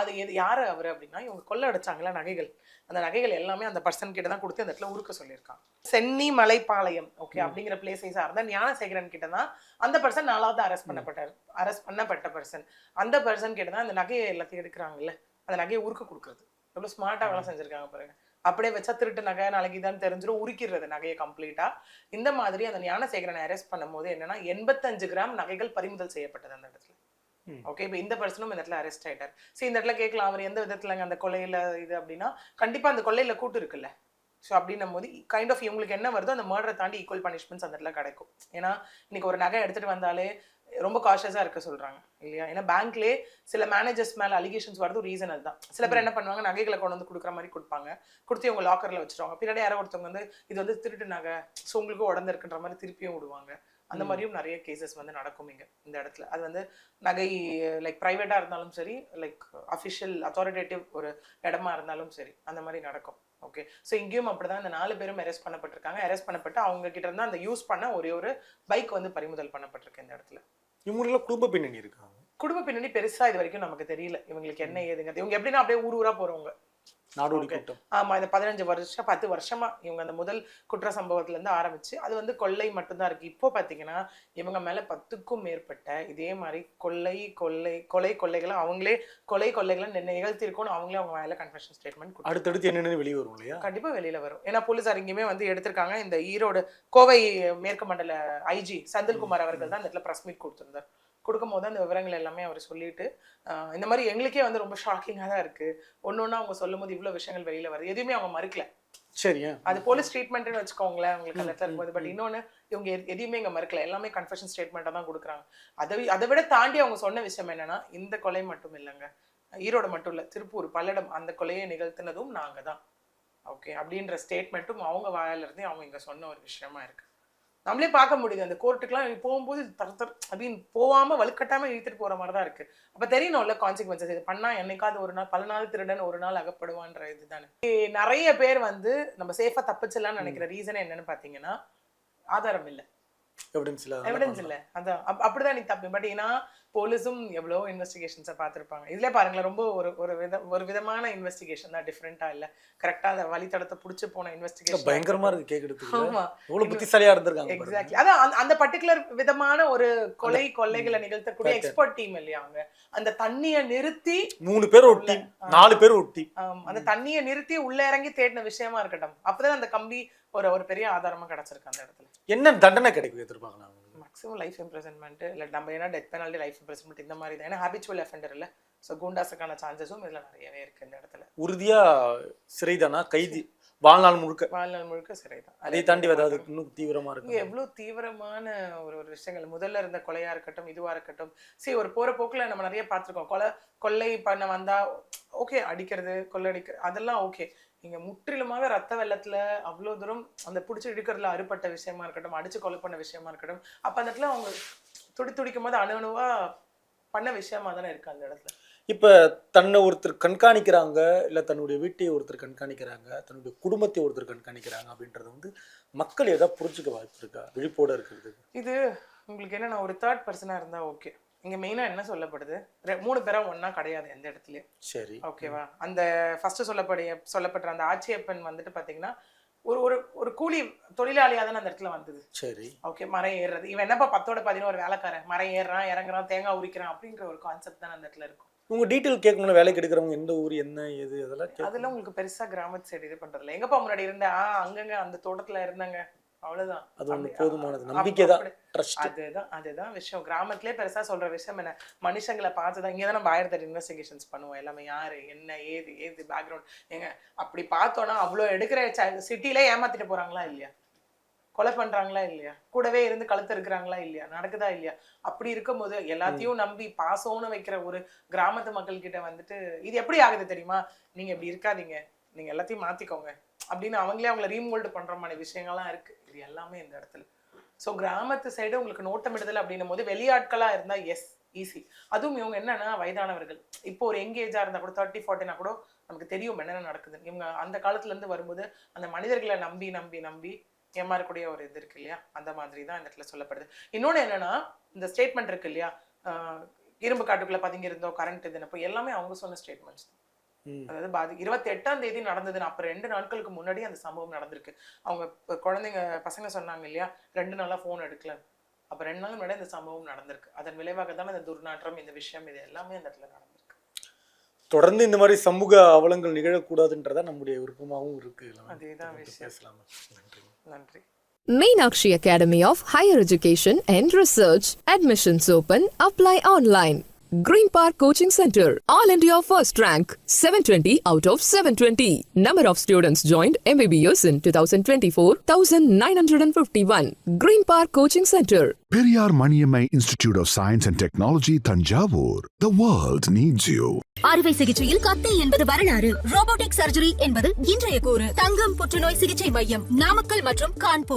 [SPEAKER 2] அது எது யாரு அவரு அப்படின்னா இவங்க கொள்ள அடிச்சாங்களா நகைகள். அந்த நகைகள் எல்லாமே அந்த பர்சன் கிட்ட தான் கொடுத்து அந்த இடத்துல உருக்க சொல்லியிருக்காங்க சென்னி மலைப்பாளையம் ஓகே அப்படிங்கிற பிளேஸை சார்ந்த ஞானசேகரன் கிட்ட தான் அந்த பர்சன் நாலாவது அரெஸ்ட் பண்ணப்பட்டார். அரெஸ்ட் பண்ணப்பட்ட பர்சன் அந்த பர்சன் கிட்ட தான் அந்த நகையை எல்லாத்தையும் எடுக்கிறாங்கல்ல அந்த நகையை உருக்க கொடுக்குறது. எவ்வளவு ஸ்மார்ட்டா வேலை செஞ்சிருக்காங்க பாருங்க. அப்படியே வச்சா திருட்டு நகை நாளைக்கு தான் தெரிஞ்சிடும் உரிக்கிறது நகையை கம்ப்ளீட்டா இந்த மாதிரி அந்த ஞானசேகரனை அரெஸ்ட் பண்ணும்போது என்னன்னா எண்பத்தஞ்சு கிராம் நகைகள் பறிமுதல் செய்யப்பட்டது அந்த இடத்துல. ஓகே இப்போ இந்த பர்சனும் இந்த இடத்துல அரெஸ்ட் ஆயிட்டார். சரி இந்த இடத்துல கேட்கலாம் அவர் எந்த விதத்துலங்க அந்த கொலையில இது அப்படின்னா கண்டிப்பா அந்த கொள்ளையில கூட்டு இருக்குல்ல. ஸோ அப்படின்னும் போது கைண்ட் ஆஃப் இவங்களுக்கு என்ன வருதோ அந்த மர்டரை தாண்டி ஈக்குவல் பனிஷ்மெண்ட்ஸ் அந்த இடத்துல கிடைக்கும். ஏன்னா இன்னைக்கு ஒரு நகை எடுத்துட்டு வந்தாலே ரொம்ப காஷியஸாக இருக்க சொல்றாங்க இல்லையா? ஏன்னா பேங்க்லேயே சில மேனேஜர்ஸ் மேல அலிகேஷன்ஸ் வரது ரீசன் அதுதான். சில பேர் என்ன பண்ணுவாங்க நகைகளை கொண்டு வந்து கொடுக்குற மாதிரி கொடுப்பாங்க. கொடுத்து இவங்க லாக்கர்ல வச்சிருவாங்க. பின்னாடி யாரோ ஒருத்தவங்க வந்து இது வந்து திருட்டு நகை ஸோ உங்களுக்கு உடந்திருக்குன்ற மாதிரி திருப்பியும் விடுவாங்க. அந்த மாதிரியும் நிறைய கேசஸ் வந்து நடக்கும் இங்க இந்த இடத்துல. அது வந்து நகை லைக் ப்ரைவேட்டாக இருந்தாலும் சரி லைக் அஃபிஷியல் அத்தாரிட்டேட்டிவ் ஒரு இடமா இருந்தாலும் சரி அந்த மாதிரி நடக்கும். ஓகே ஸோ இங்கேயும் அப்படிதான். இந்த நாலு பேரும் அரெஸ்ட் பண்ணப்பட்டிருக்காங்க. அரெஸ்ட் பண்ணப்பட்டு அவங்க கிட்ட இருந்து அந்த யூஸ் பண்ண ஒரே ஒரு பைக் வந்து பறிமுதல் பண்ணப்பட்டிருக்கு இந்த இடத்துல.
[SPEAKER 1] இவங்கள குடும்ப பின்னணி இருக்காங்க.
[SPEAKER 2] குடும்ப பின்னணி பெருசா இது வரைக்கும் நமக்கு தெரியல. இவங்களுக்கு என்ன ஏதுங்கிறது. இவங்க எப்படின்னா அப்படியே ஊர் ஊரா போறவங்க.
[SPEAKER 1] நாடோடி. கூட்டம்.
[SPEAKER 2] ஆமா இந்த பதினஞ்சு வருஷம் பத்து வருஷமா இவங்க அந்த முதல் குற்ற சம்பவத்துல இருந்து ஆரம்பிச்சு அது வந்து கொள்ளை மட்டும்தான் இருக்கு. இப்போ பாத்தீங்கன்னா இவங்க மேல பத்துக்கும் மேற்பட்ட இதே மாதிரி கொள்ளை கொள்ளை கொலை கொள்ளைகளை அவங்களே கொலை கொள்ளைகளை நி- நிகழ்த்தியிருக்கோம்னு அவங்களே அவங்க மேல கன்ஃபெஷன் ஸ்டேட்மெண்ட்
[SPEAKER 1] அடுத்தடுத்து என்னென்னு வெளியே வரும் இல்லையா?
[SPEAKER 2] கண்டிப்பா வெளியில வரும். ஏன்னா போலீசார் இங்கேயுமே வந்து எடுத்திருக்காங்க. இந்த ஈரோடு கோவை மேற்கு மண்டல ஐஜி செந்தில்குமார் அவர்கள் தான் இந்த இடத்துல ப்ரெஸ் மீட் கொடுத்திருந்தார். கொடுக்கும்போது அந்த விவரங்கள் எல்லாமே அவர் சொல்லிட்டு இந்த மாதிரி எங்களுக்கே வந்து ரொம்ப ஷாக்கிங்காக தான் இருக்கு. ஒன்று ஒன்றா அவங்க சொல்லும் போது இவ்வளோ விஷயங்கள் வெளியில வருது. எதுவுமே அவங்க மறுக்கல.
[SPEAKER 1] சரியா?
[SPEAKER 2] அது போலீஸ் ட்ரீட்மெண்ட்னு வச்சுக்கோங்களேன் உங்களுக்கு அந்த இருக்கும்போது. பட் இன்னொன்று இவங்க எது- எதையுமே இங்கே மறுக்கல. எல்லாமே கன்ஃபெஷன் ஸ்டேட்மெண்ட்டாக தான் கொடுக்குறாங்க. அதை அதை விட தாண்டி அவங்க சொன்ன விஷயம் என்னன்னா இந்த கொலை மட்டும் இல்லைங்க. ஈரோடு மட்டும் இல்லை திருப்பூர் பல்லடம் அந்த கொலையை நிகழ்த்தினதும் நாங்கள் தான். ஓகே அப்படின்ற ஸ்டேட்மெண்ட்டும் அவங்க வாயில இருந்தே அவங்க இங்கே சொன்ன ஒரு விஷயமா இருக்கு. நம்மளே பார்க்க முடியுது. அந்த கோர்ட்டுக்குலாம் போகும்போது தர தர அப்படின்னு போகாம வலுக்கட்டாம இழுத்துட்டு போற மாதிரி தான் இருக்கு. அப்ப தெரியணும்ல கான்சிக்வன்சஸ் இது பண்ணா என்னைக்காவது ஒரு நாள் பல நாள் திருடன் ஒரு நாள் அகப்படுவான்ற இதுதானே. நிறைய பேர் வந்து நம்ம சேஃபா தப்பிச்சிடலாம்னு நினைக்கிற ரீசன் என்னன்னு பாத்தீங்கன்னா ஆதாரம் இல்ல.
[SPEAKER 1] எவிடன்ஸ் இல்ல.
[SPEAKER 2] எவிடன்ஸ் இல்ல. அதான். அப்- அப்படிதான் நீ தப்பு. பட் ஏன்னா போலீஸும் எவ்வளோ இன்வெஸ்டிகேஷன்ஸை பார்த்துருப்பாங்க. இதுல பாருங்களேன் ரொம்ப ஒரு ஒரு வித ஒரு விதமான இன்வெஸ்டிகேஷன் தான் டிஃப்ரெண்டா இல்ல. கரெக்டா அந்த வழித்தடத்தை புடிச்சு போன இன்வெஸ்டிகேஷன்
[SPEAKER 1] பயங்கரமா இருக்கு கேக்குறதுக்கு
[SPEAKER 2] ஆமா.
[SPEAKER 1] எவ்வளவு புத்திசாலியா இருந்திருக்காங்க.
[SPEAKER 2] எக்ஸாக்ட்லி அதான் அந்த- பர்டிகுலர் விதமான ஒரு கொலை கொள்ளைகளை நிகழ்த்தக்கூடிய. எக்ஸ்பர்ட் டீம் இல்லையா அவங்க? அந்த தண்ணிய நிறுத்தி
[SPEAKER 1] மூணு பேர் ஒரு டீம் நாலு பேர் ஒரு டீம்
[SPEAKER 2] அந்த தண்ணிய நிறுத்தி உள்ள இறங்கி தேடின விஷயமா இருக்கட்டும். அப்பதான் அந்த கம்பி ஒரு ஒரு பெரிய ஆதாரமா கிடைச்சிருக்கு அந்த இடத்துல.
[SPEAKER 1] என்ன தண்டனை கிடைக்கும் எதிர்பார்க்கலாம்?
[SPEAKER 2] மேக்ஸிமம் லைஃப் இம்ப்ரெசன்மெண்ட் இல்லை நம்ம ஏன்னா டெத் பெனால்ட்டி லைஃப் இம்ப்ரெசன்மெண்ட் இந்த மாதிரி தான். ஏன்னா ஹேபிச்சுவல் அஃபெண்டர் இல்லை. ஸோ குண்டாஸுக்கான சான்சஸும் இதுல நிறையவே இருக்கு இந்த இடத்துல.
[SPEAKER 1] உறுதியா சிறைதானா கைதி வாழ்நாள் முழுக்க?
[SPEAKER 2] வாழ்நாள் முழுக்க சிறை தான்.
[SPEAKER 1] அதை தாண்டி ஏதாவது இன்னும் தீவிரமா
[SPEAKER 2] இங்க
[SPEAKER 1] இருக்கு
[SPEAKER 2] எவ்வளவு தீவிரமான ஒரு ஒரு விஷயங்கள். முதல்ல இருந்த கொலையா இருக்கட்டும் இதுவா இருக்கட்டும். சரி ஒரு போற போக்குல நம்ம நிறைய பார்த்திருக்கோம். கொலை கொள்ளை பண்ண வந்தா ஓகே அடிக்கிறது கொள்ளடிக்க அதெல்லாம் ஓகே இங்க முற்றிலுமாக ரத்த வெள்ளத்துல அவ்வளவு தூரம் அந்த பிடிச்சி இழுக்கிறதுல அறுபட்ட விஷயமா இருக்கட்டும் அடிச்சு கொலை பண்ண விஷயமா இருக்கட்டும் அப்ப அந்த இடத்துல அவங்க துடி துடிக்கும் போது அணு அணுவா பண்ண விஷயமா தானே இருக்கு அந்த இடத்துல?
[SPEAKER 1] இப்ப தன்னை ஒருத்தர் கண்காணிக்கிறாங்க இல்ல தன்னுடைய வீட்டை ஒருத்தர் கண்காணிக்கிறாங்க தன்னுடைய குடும்பத்தை ஒருத்தர் கண்காணிக்கிறாங்க அப்படின்றது வந்து மக்கள் ஏதாவது புரிஞ்சுக்க வாய்ப்பு இருக்கா? விழிப்போட இருக்கிறது
[SPEAKER 2] இது உங்களுக்கு என்னன்னா ஒரு தேர்ட் பர்சனா இருந்தா ஓகே இங்க மெயினா என்ன சொல்லப்படுது? மூணு பேரா ஒண்ணா கிடையாது எந்த இடத்துலயும்.
[SPEAKER 1] சரி.
[SPEAKER 2] ஓகேவா அந்த ஃபர்ஸ்ட் சொல்லப்படிய சொல்லப்படுற அந்த ஆட்சியப்பன் வந்துட்டு பாத்தீங்கன்னா ஒரு ஒரு ஒரு கூலி தொழிலாளியா தானே அந்த இடத்துல வந்தது.
[SPEAKER 1] சரி.
[SPEAKER 2] ஓகே மரம் ஏறுறது. இவன் என்னப்பா பத்தோட பதினோரு வேலைக்காரன்? மரம் ஏறுறான் இறங்குறான் தேங்காய் உரிக்கிறான் அப்படின்ற ஒரு கான்செப்ட் தானே அந்த இடத்துல இருக்கும்.
[SPEAKER 1] உங்க டீட்டெயில் கேட்கணும் வேலைக்கு எடுக்கிறவங்க எந்த ஊர் என்ன ஏது அதெல்லாம்.
[SPEAKER 2] அதெல்லாம் உங்களுக்கு பெருசா கிராமத்து சைடு இது பண்றதுல எங்கப்பா முன்னாடி இருந்த? அங்கங்க அந்த தோட்டத்துல இருந்தாங்க. அவ்வளவுதான்.
[SPEAKER 1] அது
[SPEAKER 2] அப்படி-
[SPEAKER 1] போதுமானது. நம்பிக்கை தான்
[SPEAKER 2] அதுதான் அதுதான் விஷயம். கிராமத்திலே பெருசா சொல்ற விஷயம் என்ன? மனுஷங்களை பார்த்துதான் இங்கே தான் நம்ம ஆயிரத்தி இன்வெஸ்டிகேஷன்ஸ் பண்ணுவோம். எல்லாமே யாரு என்ன ஏது ஏது பேக்ரவுண்ட் ஏங்க அப்படி பார்த்தோன்னா அவ்வளோ எடுக்கிற சிட்டிலே ஏமாத்திட்டு போறாங்களா இல்லையா? கொலை பண்றாங்களா இல்லையா? கூடவே இருந்து கழுத்து இருக்கிறாங்களா இல்லையா? நடக்குதா இல்லையா? அப்படி இருக்கும்போது எல்லாத்தையும் நம்பி பாசம்னு வைக்கிற ஒரு கிராமத்து மக்கள் கிட்ட வந்துட்டு இது எப்படி ஆகுது தெரியுமா? நீங்க இப்படி இருக்காதீங்க. நீங்க எல்லாத்தையும் மாத்திக்கோங்க. அப்படின்னு அவங்களே அவங்கள ரீமோல்டு பண்ற மாதிரி விஷயங்கள்லாம் இருக்கு. இது எல்லாமே இந்த இடத்துல. ஸோ கிராமத்து சைடு உங்களுக்கு நோட்டமிடுதல் அப்படின்னும் போது வெளியாட்களா இருந்தா எஸ் ஈஸி அதுவும் இவங்க என்னன்னா வயதானவர்கள். இப்போ ஒரு எங்கேஜா இருந்தா கூட தேர்ட்டி ஃபார்ட்டினா கூட நமக்கு தெரியும் என்னென்ன நடக்குது இவங்க அந்த காலத்துல இருந்து வரும்போது அந்த மனிதர்களை நம்பி நம்பி நம்பி ஏமாறக்கூடிய ஒரு இது இருக்கு இல்லையா? அந்த மாதிரி தான் இந்த இடத்துல சொல்லப்படுது. இன்னொன்னு என்னன்னா இந்த ஸ்டேட்மெண்ட் இருக்கு இல்லையா? இரும்பு காட்டுக்குள்ள பதுங்கி இருந்தோம் கரண்ட் இதுனப்போ எல்லாமே அவங்க சொன்ன ஸ்டேட்மெண்ட்ஸ் அதாவது பாதி இருபத்தி எட்டாம் தேதி நடந்ததுன்னு அப்ப ரெண்டு நாட்களுக்கு முன்னாடி அந்த சம்பவம் நடந்திருக்கு அவங்க இப்ப குழந்தைங்க பசங்க சொன்னாங்க இல்லையா ரெண்டு நாளா ஃபோன் எடுக்கல அப்ப ரெண்டு நாள் முன்னாடி இந்த சம்பவம் நடந்திருக்கு அதன் விளைவாக தான் இந்த துர்நாற்றம் இந்த விஷயம் இது எல்லாமே அந்த இடத்துல நடந்திருக்கு
[SPEAKER 1] தொடர்ந்து இந்த மாதிரி சமூக அவலங்கள் நிகழக்கூடாதுன்றதா நம்முடைய விருப்பமாகவும் இருக்கு.
[SPEAKER 2] அதேதான் விஷயம்.
[SPEAKER 1] பேசலாமா நன்றி
[SPEAKER 2] நன்றி
[SPEAKER 3] Meenakshi Academy of Higher Education and Research. Admissions open. Apply online. Green Park Coaching Center. All India first rank. 720 out of 720. Number of students joined MBBS in 2024 1951. Green Park Coaching Center.
[SPEAKER 4] Periyar Maniammai Institute of Science and Technology, Tanjavur. The world needs you.
[SPEAKER 5] அறுவை சிகிச்சையில் கத்தை என்பது வரலாறு robotic surgery என்பது இன்றைய கூறு தங்கம் புற்றுநோய் சிகிச்சை மையம் நாமக்கல் மற்றும் கான்பூர்